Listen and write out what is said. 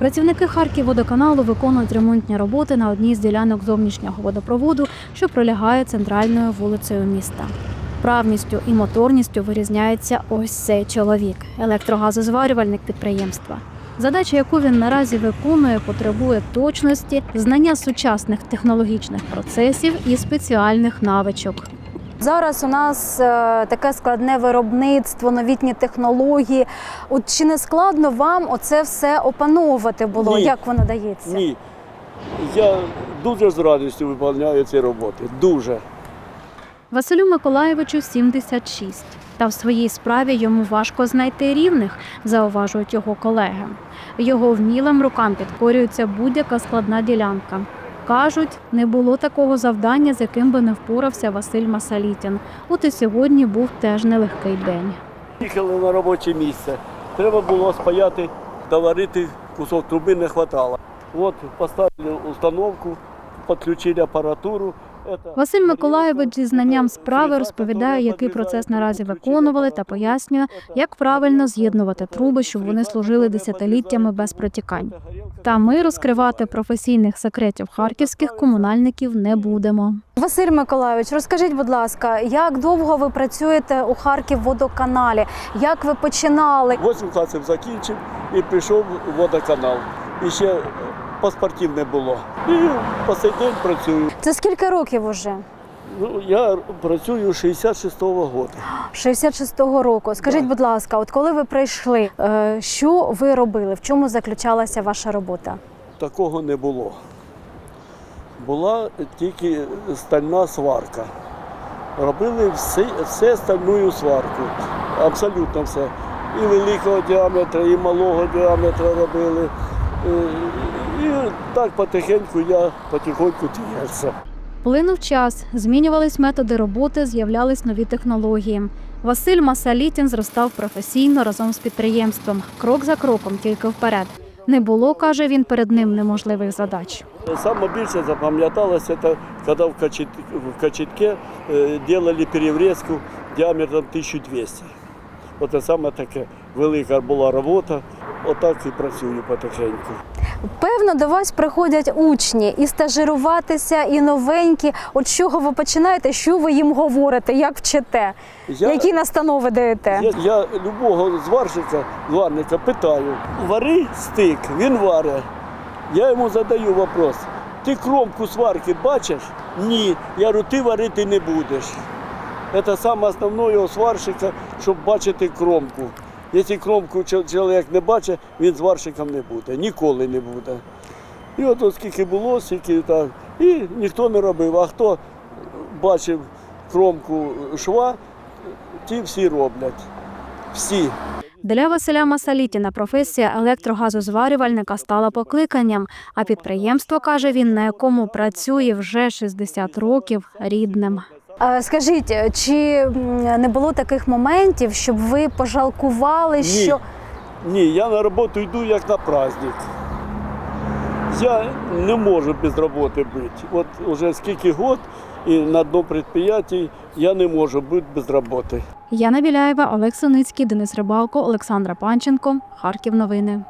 Працівники Харківводоканалу виконують ремонтні роботи на одній з ділянок зовнішнього водопроводу, що пролягає центральною вулицею міста. Правністю і моторністю вирізняється ось цей чоловік, електрогазозварювальник підприємства. Задача, яку він наразі виконує, потребує точності, знання сучасних технологічних процесів і спеціальних навичок. Зараз у нас е, таке складне виробництво, новітні технології. От чи не складно вам оце все опановувати було? Ні. Як воно дається? Ні. Я дуже з радістю виконую ці роботи. Дуже. Василю Миколаєвичу 76. Та в своїй справі йому важко знайти рівних, зауважують його колеги. Його вмілим рукам підкорюється будь-яка складна ділянка. Кажуть, не було такого завдання, з яким би не впорався Василь Масалітін. От і сьогодні був теж нелегкий день. Їхали на робоче місце. Треба було спаяти, доварити кусок труби не вистачало. От поставили установку, підключили апаратуру. Василь Миколаєвич зі знанням справи розповідає, який процес наразі виконували, та пояснює, як правильно з'єднувати труби, щоб вони служили десятиліттями без протікань. Та ми розкривати професійних секретів харківських комунальників не будемо. Василь Миколайович, розкажіть, будь ласка, як довго ви працюєте у Харків-водоканалі? Як ви починали? Восім класів закінчив і прийшов в водоканал. І ще паспортів не було. І по цей день працюю. Це скільки років уже? Ну, я працюю 66-го року. 66-го року. Скажіть, будь ласка, от коли ви прийшли, е, що ви робили? В чому заключалася ваша робота? Такого не було. Була тільки стальна сварка. Робили все, все стальною сварку. Абсолютно все. І великого діаметра, і малого діаметра робили. І, і так потихеньку я потихоньку тягався. Плинув час, змінювались методи роботи, з'являлись нові технології. Василь Масалітін зростав професійно разом з підприємством, крок за кроком, тільки вперед. Не було, каже він, перед ним неможливих задач. Саме більше запам'яталося, це коли в, Качет, в Качетке е, делали переврізку діаметром 1200. Оце саме таке велика була робота. Отак і працюю потихеньку. Певно, до вас приходять учні і стажируватися, і новенькі. От з чого ви починаєте? Що ви їм говорите? Як вчите? Я, Які настанови даєте? я, я любого зварщика, зварника питаю, вари стик, він варить. Я йому задаю вопрос. Ти кромку сварки бачиш? Ні. Я говорю, ти варити не будеш. Це саме основне у сварщика, щоб бачити кромку. Якщо кромку чоловік не бачить, він зварщиком не буде, ніколи не буде. І от, скільки було, скільки так. І ніхто не робив. А хто бачив кромку шва, ті всі роблять. Всі. Для Василя Масалітіна професія електрогазозварювальника стала покликанням, а підприємство, каже він, на якому працює вже 60 років рідним. Е, Скажіть, чи не було таких моментів, щоб ви пожалкували, Ні. що Ні, я на роботу йду як на праздник. Я не можу без роботи бути. От уже скільки год і на одному підприємстві я не можу бути без роботи. Яна Біляєва, Олег Синицький, Денис Рибалко, Олександра Панченко. Харків новини.